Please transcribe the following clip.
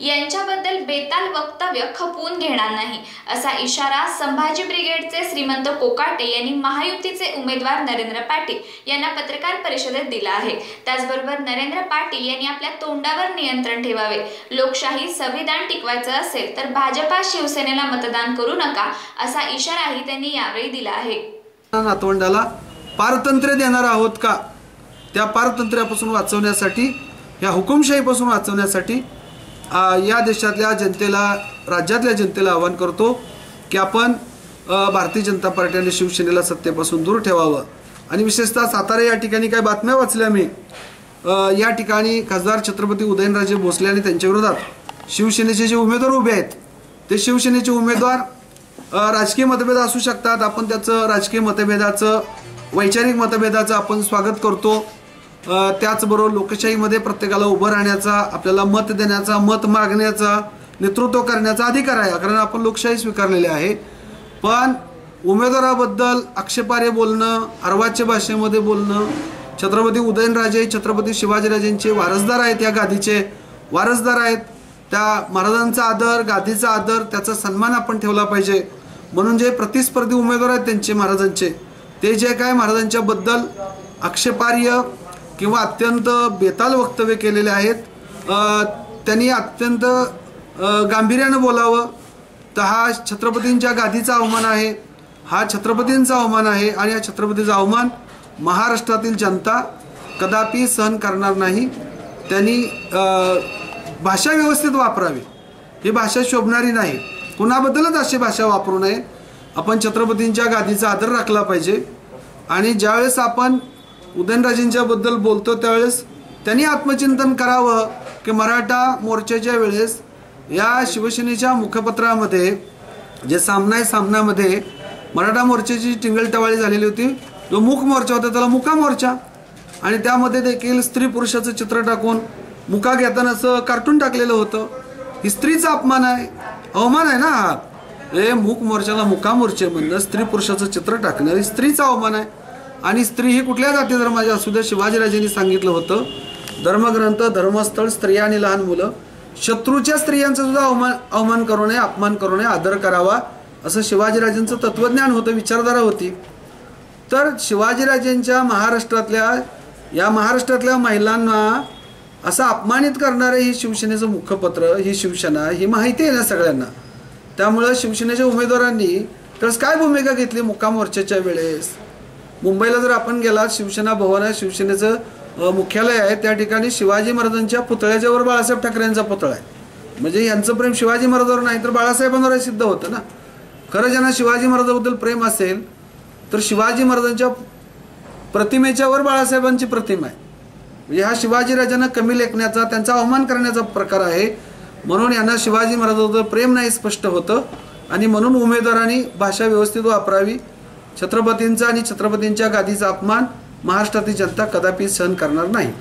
यांच्याबद्दल बेताल वक्तव्य खपवून घेणार नाही असा इशारा संभाजी ब्रिगेडचे श्रीमंत कोकाटे यांनी महायुतीचे उमेदवार नरेंद्र पाटील यांना पत्रकार परिषदेत दिला आहे. त्याचबरोबर नरेंद्र पाटील यांनी आपल्या तोंडावर नियंत्रण ठेवावे. लोकशाही संविधान टिकवायचं असेल तर भाजपा शिवसेनेला मतदान करू नका असा इशाराही त्यांनी यावेळी दिला आहे. नातवंडाला पारतंत्र्य देणार आहोत का? त्या पारतंत्र्यापासून वाचवण्यासाठी ह्या हुकुमशाहीपासून वाचवण्यासाठी या देशातल्या जनतेला राज्यातल्या जनतेला आवाहन करतो की आपण भारतीय जनता पार्टी आणि शिवसेनेला सत्तेपासून दूर ठेवावं. आणि विशेषतः सातारा या ठिकाणी काही बातम्या वाचल्या मी. या ठिकाणी खासदार छत्रपती उदयनराजे भोसले आणि त्यांच्याविरोधात शिवसेनेचे जे उमेदवार उभे आहेत ते शिवसेनेचे उमेदवार राजकीय मतभेद असू शकतात. आपण त्याचं राजकीय मतभेदाचं वैचारिक मतभेदाचं आपण स्वागत करतो. त्याचबरोबर लोकशाहीमध्ये प्रत्येकाला उभं राहण्याचा आपल्याला मत देण्याचा मत मागण्याचा नेतृत्व करण्याचा अधिकार आहे कारण आपण लोकशाही स्वीकारलेली आहे. पण उमेदवाराबद्दल आक्षेपार्ह बोलणं अर्वाच्य भाषेमध्ये बोलणं छत्रपती उदयनराजे छत्रपती शिवाजीराजेंचे वारसदार आहेत या गादीचे वारसदार आहेत. त्या महाराजांचा आदर गादीचा आदर त्याचा सन्मान आपण ठेवला पाहिजे. म्हणून जे प्रतिस्पर्धी उमेदवार आहेत त्यांचे महाराजांचे ते जे काय महाराजांच्याबद्दल आक्षेपार्ह किंवा अत्यंत बेताल वक्तव्य केलेले आहेत. त्यांनी अत्यंत गांभीर्यानं बोलावं. तर हा छत्रपतींच्या गादीचा अवमान आहे. हा छत्रपतींचा अवमान आहे आणि या छत्रपतीचा अवमान महाराष्ट्रातील जनता कदापि सहन करणार नाही. त्यांनी भाषा व्यवस्थित वापरावी. ही भाषा शोभणारी नाही. कुणाबद्दलच अशी भाषा वापरू नये. आपण छत्रपतींच्या गादीचा आदर राखला पाहिजे. आणि ज्यावेळेस आपण उदयनराजेंच्या बद्दल बोलतो त्यावेळेस त्यांनी आत्मचिंतन करावं की मराठा मोर्चाच्या वेळेस या शिवसेनेच्या मुखपत्रामध्ये जे सामना आहे सामन्यामध्ये मराठा मोर्चाची टिंगलटवाळी झालेली होती. जो मुख मोर्चा होता त्याला मुका मोर्चा. आणि त्यामध्ये देखील स्त्री पुरुषाचं चित्र टाकून मुका घेताना असं कार्टून टाकलेलं होतं. ही स्त्रीचा अपमान आहे. अवमान आहे ना हा? हे मूक मोर्चाला मुका मोर्चे म्हणणं स्त्री पुरुषाचं चित्र टाकणं ही स्त्रीचा अवमान आहे. आणि स्त्री ही कुठल्या जाती धर्माची असू द्या शिवाजीराजेंनी सांगितलं होतं. धर्मग्रंथ धर्मस्थळ स्त्रिया आणि लहान मुलं. शत्रूच्या स्त्रियांचा सुद्धा अवमान अवमान करू नये अपमान करू नये आदर करावा असं शिवाजीराजेंचं तत्वज्ञान होतं विचारधारा होती. तर शिवाजीराजेंच्या महाराष्ट्रातल्या या महाराष्ट्रातल्या महिलांना असं अपमानित करणारं ही शिवसेनेचं मुखपत्र ही शिवसेना ही माहिती आहे ना सगळ्यांना. त्यामुळं शिवसेनेच्या उमेदवारांनी तर काय भूमिका घेतली मुक्काम मोर्चाच्या वेळेस? मुंबईला जर आपण गेलात शिवसेना भवन आहे शिवसेनेचं मुख्यालय आहे त्या ठिकाणी शिवाजी महाराजांच्या पुतळ्याच्या वर बाळासाहेब ठाकरे यांचा पुतळा आहे. म्हणजे यांचं प्रेम शिवाजी महाराजांवर नाही तर बाळासाहेबांवर सिद्ध होतं ना. खरं ज्यांना शिवाजी महाराजांबद्दल प्रेम असेल तर शिवाजी महाराजांच्या प्रतिमेच्या वर बाळासाहेबांची प्रतिमा आहे. म्हणजे हा शिवाजीराजांना कमी लेखण्याचा त्यांचा अवमान करण्याचा प्रकार आहे. म्हणून यांना शिवाजी महाराजांबद्दल प्रेम नाही स्पष्ट होतं. आणि म्हणून उमेदवारांनी भाषा व्यवस्थित वापरावी. छत्रपतींचा आणि छत्रपतींच्या गादीचा अपमान महाराष्ट्रातील जनता कदापि सहन करणार नाही.